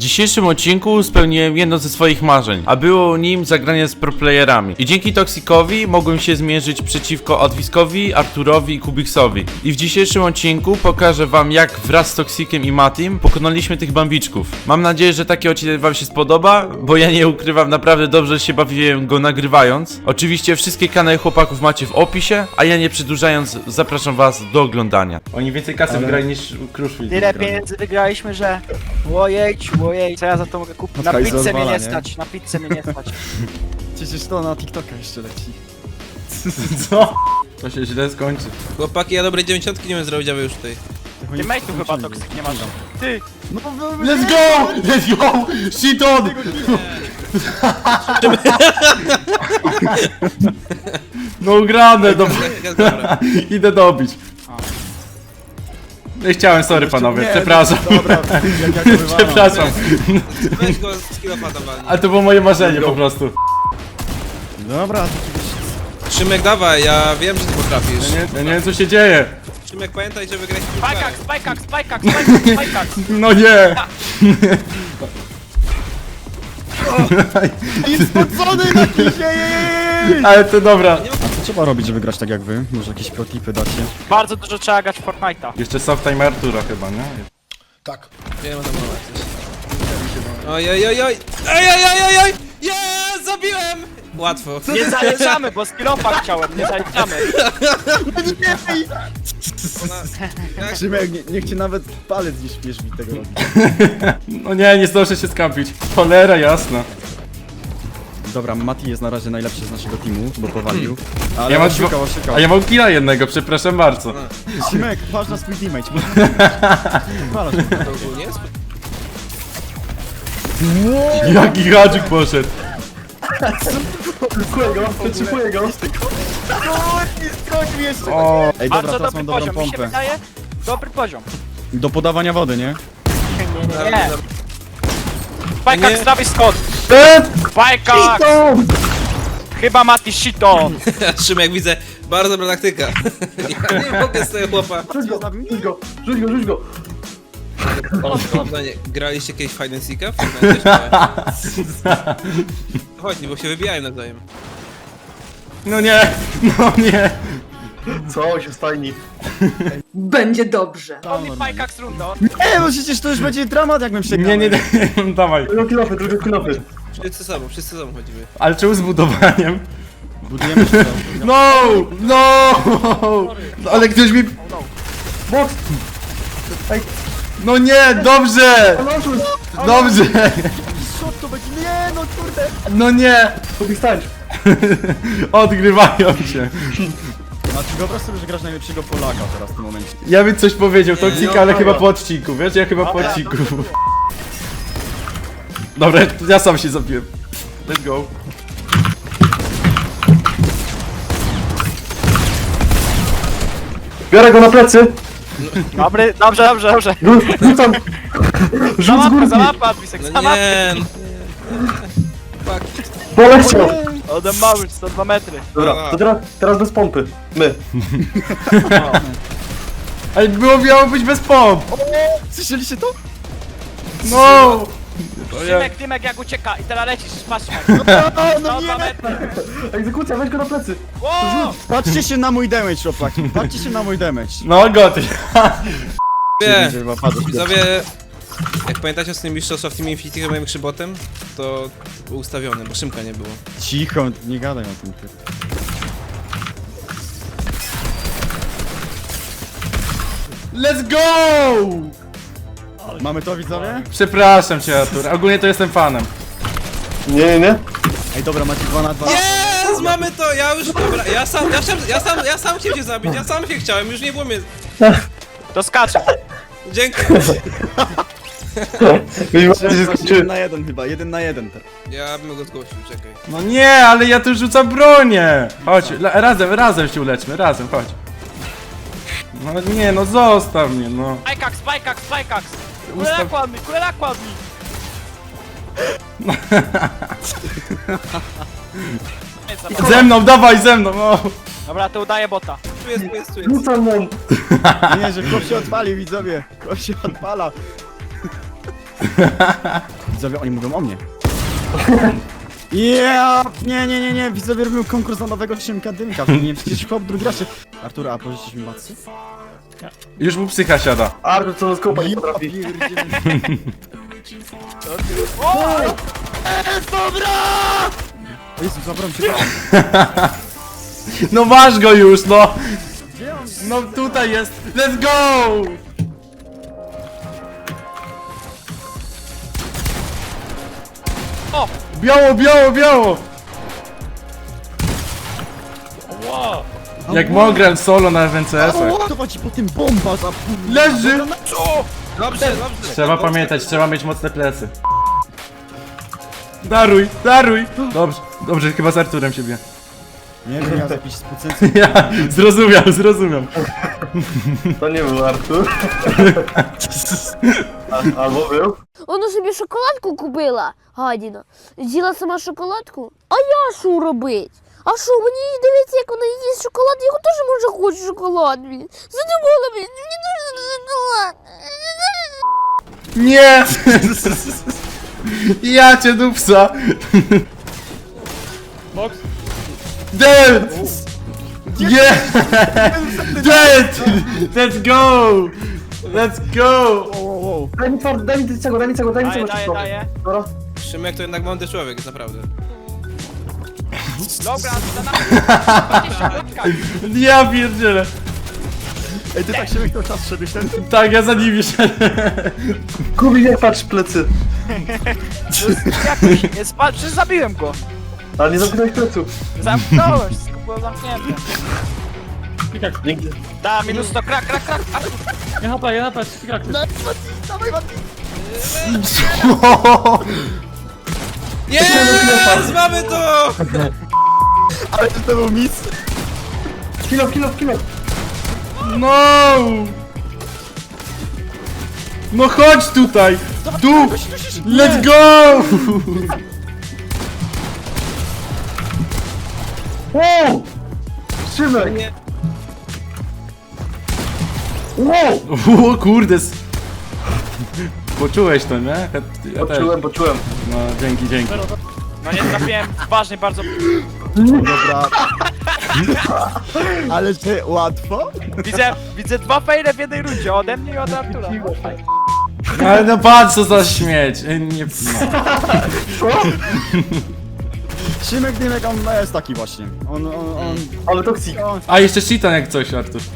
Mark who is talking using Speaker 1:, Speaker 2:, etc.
Speaker 1: dzisiejszym odcinku spełniłem jedno ze swoich marzeń, a było nim zagranie z proplayerami. I dzięki Toxikowi mogłem się zmierzyć przeciwko Odwiskowi, Arturowi i Kubiksowi. I w dzisiejszym odcinku pokażę wam jak wraz z Toxikiem i Matim pokonaliśmy tych bambiczków. Mam nadzieję, że taki odcinek wam się spodoba, bo ja nie ukrywam, naprawdę dobrze się bawiłem go nagrywając. Oczywiście wszystkie kanały chłopaków macie w opisie, a ja nie przedłużając zapraszam was do oglądania. Oni więcej kasy
Speaker 2: Ale-
Speaker 1: wygrali niż Crushfield.
Speaker 2: Tyle pieniędzy wygraliśmy, że łojej, łojej, co ja za to mogę kupić? Na pizzę mnie
Speaker 3: rozwala,
Speaker 2: nie
Speaker 3: nie?
Speaker 2: stać, na pizzę mnie nie stać.
Speaker 3: Przecież to na TikToka jeszcze leci.
Speaker 1: Co? To się źle skończy.
Speaker 4: Chłopaki, ja dobrej dziewięćdziesiątki nie wiem zrobić, a wy już tutaj.
Speaker 2: Ty mate'u chyba toksyk nie masz. Ty,
Speaker 3: No bo wy-
Speaker 1: Let's go! Let's go! Shit on! No grane, dobra.
Speaker 4: Dobra.
Speaker 1: Idę dobić. Nie chciałem, sorry panowie,
Speaker 3: Nie,
Speaker 1: przepraszam.
Speaker 3: Dobra, jak ja to.
Speaker 1: Przepraszam,
Speaker 4: Weź go z kilopada walnij.
Speaker 1: ale to było moje marzenie po prostu.
Speaker 3: Dobra, to oczywiście.
Speaker 4: Szymek, dawaj, ja wiem, że ty potrafisz.
Speaker 1: Ja nie, ja nie wiem co się dzieje.
Speaker 4: Szymek, pamiętaj, że wygrać
Speaker 2: spajkak, spajkak, spajkak, spajkak, spajkak.
Speaker 1: No nie!
Speaker 3: Jest spocony na kisie, jej!
Speaker 1: Ale to dobra.
Speaker 3: Co trzeba robić, żeby grać tak jak wy? Może jakieś protipy dacie?
Speaker 2: Bardzo dużo trzeba grać w Fortnite'a.
Speaker 1: Jeszcze soft time Artura chyba, nie?
Speaker 4: Wiem, o tym mowa coś. Oj, oj, oj, oj! Oj, oj, oj, oj, oj! Jest, zabiłem! Łatwo.
Speaker 2: Nie zaliczamy, bo skillopa chciałem, nie zaliczamy.
Speaker 3: Szymek, nie, niech cię nawet palec nie śmiesz mi tego robić.
Speaker 1: No nie, nie zdążę się skampić. Cholera jasna.
Speaker 3: Dobra, Mati jest na razie najlepszy z naszego teamu, bo powalił. Ale
Speaker 1: Ja mam dwa-
Speaker 3: oszukał.
Speaker 1: A ja mam killa jednego, przepraszam bardzo.
Speaker 3: Szymek, patrz na swój teammate. Palasz
Speaker 4: to ogólnie jest?
Speaker 1: Jaki gadżik poszedł. O,
Speaker 3: Ej, dobra,
Speaker 2: Bardzo
Speaker 3: teraz
Speaker 2: dobry
Speaker 3: mam dobrą
Speaker 2: poziom, mi się
Speaker 3: pompę.
Speaker 2: wydaje. Dobry poziom.
Speaker 3: Do podawania wody, nie?
Speaker 2: Nie, nie. Spajkak
Speaker 4: Nie.
Speaker 2: z prawej Spajkak! Chyba Mati Shiton.
Speaker 4: Szymek, widzę, bardzo dobra taktyka. Ja nie mogę z tego chłopa.
Speaker 3: Rzuć go, rzuć go, rzuć go.
Speaker 4: Pytanie, graliście kiedyś Hide and Seeka? Chodź, bo się wybijają nawzajem.
Speaker 1: No nie, no nie.
Speaker 5: Co się stajni?
Speaker 6: Będzie dobrze.
Speaker 2: Only Spajkak z rundą.
Speaker 3: Nie, bo przecież to już będzie dramat, jakbym się
Speaker 1: Nie, nie, nie, dawaj.
Speaker 5: Tylko kilofy, tylko kilofy.
Speaker 4: Wszyscy sobą, wszyscy sobą chodzimy.
Speaker 1: Ale czemu z budowaniem?
Speaker 3: Budujemy się
Speaker 1: No, no, no ale ktoś mi...
Speaker 5: Box!
Speaker 1: No nie, dobrze, dobrze.
Speaker 3: Co to będzie? Nie, no kurde.
Speaker 1: No nie,
Speaker 5: Kupi stań!
Speaker 1: odgrywają się.
Speaker 3: Znaczy wyobraź sobie, że grasz najlepszego Polaka teraz w tym momencie.
Speaker 1: Ja bym coś powiedział, Toksik, ale
Speaker 5: no,
Speaker 1: chyba
Speaker 5: no.
Speaker 1: po odcinku, wiesz, ja chyba po odcinku. Dobra, ja sam się zabiłem. Let's go.
Speaker 5: Biorę go na plecy!
Speaker 2: Dobry, dobrze, dobrze, dobrze.
Speaker 5: Rzu- Rzucam!
Speaker 2: Za
Speaker 5: Rzut z
Speaker 2: mapę,
Speaker 5: górki!
Speaker 2: za mapę, Adwisek,
Speaker 4: No
Speaker 2: za mapę.
Speaker 4: nie! no. Fuck.
Speaker 5: Poleciał!
Speaker 2: Ode mały, 102 metry.
Speaker 5: Dobra, to teraz, teraz bez pompy. My.
Speaker 1: Ale było miało być bez pomp.
Speaker 3: Słyszeliście to?
Speaker 1: No.
Speaker 2: Tymek, Tymek jak ucieka i teraz lecisz, patrz.
Speaker 3: No, no
Speaker 2: 102
Speaker 3: nie!
Speaker 2: metry.
Speaker 5: Egzekucja, weź go na plecy!
Speaker 2: Wow!
Speaker 3: Patrzcie się na mój damage, chłopaki. Patrzcie się na mój damage.
Speaker 1: No goty.
Speaker 4: Nie, widzowie, jak pamiętacie o tym mistrzostwa w Team Infinity moim krzybotem, to był ustawiony, bo Szymka nie było.
Speaker 3: Cicho, nie gadaj o tym. ty.
Speaker 1: Let's go!
Speaker 3: Mamy to widzowie?
Speaker 1: Przepraszam cię, Artur. Ogólnie to jestem fanem.
Speaker 5: Nie, nie, nie.
Speaker 3: Ej dobra, macie 2 na 2.
Speaker 4: Jest, mamy to, ja już, dobra, ja sam, ja sam, ja sam, ja sam chciałem cię zabić, ja sam się chciałem, już nie było mnie.
Speaker 2: To skacze.
Speaker 4: Dziękuję.
Speaker 5: Minimalnie się
Speaker 3: Jeden
Speaker 5: skończy.
Speaker 3: na jeden chyba, jeden na jeden teraz.
Speaker 4: Ja bym go zgłosił, czekaj.
Speaker 1: No nie, ale ja tu rzucam bronię. Chodź, la- razem, razem się uleczmy, razem, chodź. No nie, no zostaw mnie, no.
Speaker 2: Spajkak, spajkak, spajkak.
Speaker 1: Ustaw-
Speaker 2: kładni, kulera kładni.
Speaker 1: Ze mną, dawaj ze mną, no.
Speaker 2: Dobra, to udaje bota.
Speaker 4: Tu jest, tu jest, tu jest.
Speaker 5: Rzucam mu!
Speaker 3: Nie, że chłop się odpalił widzowie. Chłop się odpala. Widzowie, oni mówią o mnie. Yeah! Nie, nie, nie, nie, widzowie robią konkurs na nowego Szymka Dymka. Nie, przecież chłop drugi raz się... Artur, a pożyczysz mi macy?
Speaker 1: Już mu psycha siada.
Speaker 5: Artur, co z kopa nie potrafi.
Speaker 3: Jezu, zabrałem się.
Speaker 1: No masz go już, no! No tutaj jest! Let's go!
Speaker 2: O!
Speaker 1: Biało, biało, biało! Jak Mogrel solo na FNCS-ach.
Speaker 3: O, to ci po tym bomba za...
Speaker 1: Leży!
Speaker 4: Dobrze, dobrze.
Speaker 1: Trzeba pamiętać, trzeba mieć mocne plecy. Daruj, daruj! Dobrze, dobrze, chyba z Arturem się bije.
Speaker 3: Nie wiem, ja z jakiś spucęcy.
Speaker 1: Ja, zrozumiał, zrozumiał.
Speaker 5: To nie był Artur. A, albo był.
Speaker 7: Вона собі шоколадку купила, гадіна. З'їла сама шоколадку. А я що робить? А що, мені дивиться, як вона їсть шоколад, я теж може хочу шоколад, блін. Задумала, блін, мені дуже шоколад.
Speaker 1: Nie! Ja cię dupsa!
Speaker 2: Box?
Speaker 1: Dead! Yeah! Dead! Let's go! Let's go!
Speaker 3: Wow, wow, wow.
Speaker 5: Daj mi twardo, daj mi tego, daj mi tego, daj mi
Speaker 2: Daję,
Speaker 5: tego
Speaker 2: daję,
Speaker 5: szybko.
Speaker 2: daję.
Speaker 5: Dobra.
Speaker 4: Szymek to jednak mądry człowiek, jest naprawdę.
Speaker 2: Dobra, za nami.
Speaker 1: Ja pierdzielę.
Speaker 3: Ej, ty tak się to czas szedłeś ten...
Speaker 1: Tak, ja za nimi szedłem.
Speaker 5: Kubi, nie patrz plecy.
Speaker 2: Jakoś, jest, pa- przecież zabiłem go.
Speaker 5: Ale nie zamknąłeś pleców.
Speaker 2: Zamknąłeś, wszystko było zamknięte.
Speaker 5: Dzięki.
Speaker 2: Da, minus 100, krak, krak, krak.
Speaker 4: Jest! Mamy to!
Speaker 3: Ale to był mis.
Speaker 5: Kilo, kilo, kilo.
Speaker 1: No! No chodź tutaj! Tu! Let's go!
Speaker 5: Wow! Szymek!
Speaker 4: Nie.
Speaker 5: Wow!
Speaker 1: O kurde. s- Poczułeś to, nie? Ja, ja też.
Speaker 5: Poczułem, poczułem.
Speaker 1: No, dzięki, dzięki.
Speaker 2: No nie trafiłem, ważny bardzo.
Speaker 3: Dobra. Ale ty łatwo?
Speaker 2: Widzę, widzę dwa fejle w jednej rundzie, ode mnie i od Artura.
Speaker 1: Ale no patrz co za śmieć. E, Nie, no.
Speaker 3: Szymek Dymek, on jest taki właśnie. On, on, on...
Speaker 5: Ale toksik.
Speaker 1: A jeszcze cheatan jak coś, Artur.